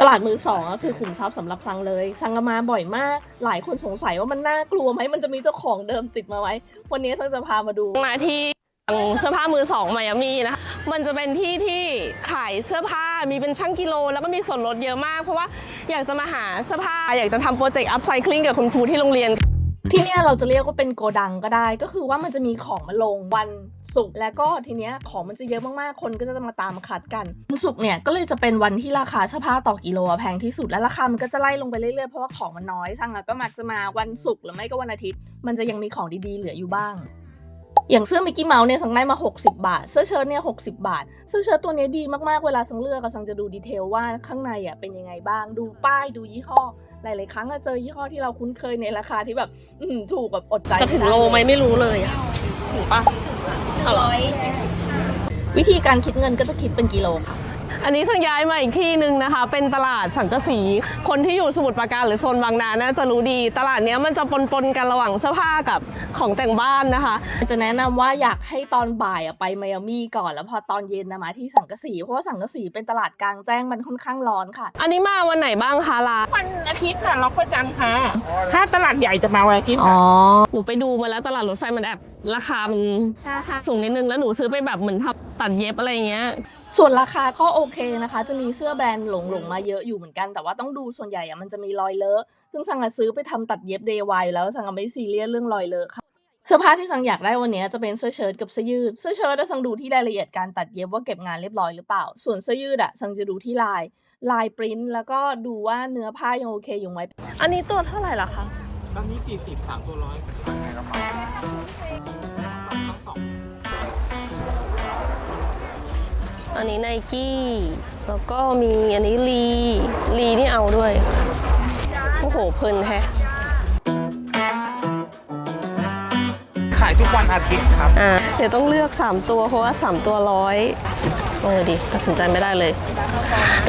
ตลาดมือสองก็คือขุมทรัพย์สำหรับซังเลย ซังก็มาบ่อยมาก หลายคนสงสัยว่ามันน่ากลัวไหมมันจะมีเจ้าของเดิมติดมาไหมวันนี้ซังจะพามาดูมาที่เสื้อผ้ามือสองมายามีนะคะมันจะเป็นที่ที่ขายเสื้อผ้ามีเป็นช่างกิโล แล้วก็มีส่วนลดเยอะมาก เพราะว่าอยากจะมาหาเสื้อผ้าอยากจะทำโปรเจกต์อัพไซคลิงกับคุณครูที่โรงเรียน ที่เนี่ยเราจะเรียกว่าเป็นโกดังก็ได้ ก็คือว่ามันจะมีของมาลงวันศุกร์แล้วก็ทีเนี้ยของมันจะเยอะมากๆ คนก็จะมาตามคัดกันวันศุกร์เนี่ยก็เลยจะเป็นวันที่ราคาเสื้อผ้าต่อกิโลแพงที่สุดและราคามันก็จะไล่ลงไปเรื่อยๆเพราะว่าของมันน้อยสั่งอะก็มักจะมาวันศุกร์หรือไม่ก็วันอาทิตย์ มันจะยังมีของดีๆเหลืออยู่บ้าง อย่างเสื้อมิกกี้เมาส์เนี่ยสั่งได้มา 60 บาท เสื้อเชิ้ตเนี่ย60บาท เสื้อเชิ้ตตัวเนี้ยดีมากๆ เวลาสั่งเลือกอะสั่งจะดูดีเทลว่าข้างในอะเป็นยังไงบ้าง ดูป้ายดูยี่ห้อ หลายๆ ครั้งอะเจอยี่ห้อที่เราคุ้นเคยในราคาที่แบบอืมถูกแบบอดใจจะถึงโลไหมไม่รู้เลยอะถึงปะเอาเหรอวิธีการคิดเงินก็จะคิดเป็นกิโลค่ะ อันนี้สังย้ายมาอีกที่หนึ่งนะคะ เป็นตลาดสังกะสี คนที่อยู่สมุทรปราการหรือโซนบางนาน่าจะรู้ดี ตลาดเนี้ยมันจะปนๆกันระหว่างเสื้อผ้ากับของแต่งบ้านนะคะ จะแนะนำว่าอยากให้ตอนบ่ายอะไปไมอามี่ก่อน แล้วพอตอนเย็นนะมาที่สังกะสี เพราะว่าสังกะสีเป็นตลาดกลางแจ้งมันค่อนข้างร้อนค่ะ อันนี้มาวันไหนบ้างคะลาวันอาทิตย์ค่ะล็อกประจำค่ะ ถ้าตลาดใหญ่จะมาวันอาทิตย์ค่ะหนูไปดูมาแล้วตลาดรถไฟมันแอบราคามันใช่ค่ะสูงนิดนึงแล้วหนูซื้อไปแบบเหมือนทำตัดเย็บอะไรอย่างเงี้ย ส่วนราคาก็โอเคนะคะ จะมีเสื้อแบรนด์หลงหลงๆมาเยอะอยู่เหมือนกัน แต่ว่าต้องดูส่วนใหญ่อะมันจะมีรอยเลอะซึ่งสังอะซื้อไปทำตัดเย็บเดย์ไวแล้วสังอะไม่ซีเรียสเรื่องรอยเลอะค่ะเสื้อผ้าที่สังอยากได้วันนี้จะเป็นเสื้อเชิ้ตกับเสื้อยืด เสื้อเชิ้ตอะสังดูที่รายละเอียดการตัดเย็บว่าเก็บงานเรียบร้อยหรือเปล่า ส่วนเสื้อยืดอะสังจะดูที่ลาย ลายปริ้นท์แล้วก็ดูว่าเนื้อผ้ายังโอเคอยู่ไหมอันนี้ตัวเท่าไหร่ล่ะคะตอนนี้40 3ตัวร้อยอั นนี้ไนกี้แล้วก็มีอันนี้ลีลีนี่เอาด้วย โอ้โหเพลินแฮะขายทุกวันอาทิตย์ครับ อ่าเดี๋ยวต้องเลือก 3 ตัวเพราะว่า 3 ตัวร้อยโอ้ดิตัดสินใจไม่ได้เลย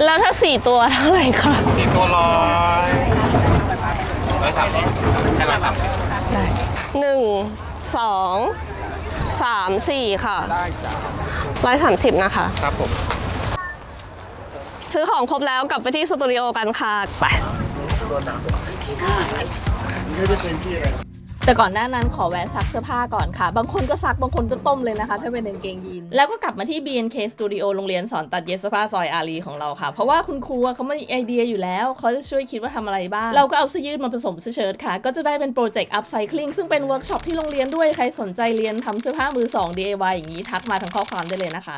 แล้วถ้า 4 ตัวเท่าไหร่คะ4ตัวร้อยร้อยสามสิบแค่ร้อยสามสิบได้หนึ่งสอง สามสี่ค่ะได้จ้ะร้อยสามสิบนะคะ ครับผม ซื้อของครบแล้วกลับไปที่สตูดิโอกันค่ะ ไป แต่ก่อนหน้านั้นขอแวะซักเสื้อผ้าก่อนค่ะ บางคนก็ซักบางคนก็ต้มเลยนะคะ ถ้าเป็นกางเกงยีน แล้วก็กลับมาที่ BNK Studio โรงเรียนสอนตัดเย็บเสื้อผ้าซอยอารีของเราค่ะ เพราะว่าคุณครูเขามีไอเดียอยู่แล้ว เขาจะช่วยคิดว่าทำอะไรบ้าง เราก็เอาเสื้อยืดมาผสมเสื้อเชิ้ตค่ะ ก็จะได้เป็นโปรเจกต์ upcycling ซึ่งเป็นเวิร์กช็อปที่โรงเรียนด้วยใครสนใจเรียนทำเสื้อผ้ามือสอง DIY อย่างนี้ทักมาทางข้อความได้เลยนะคะ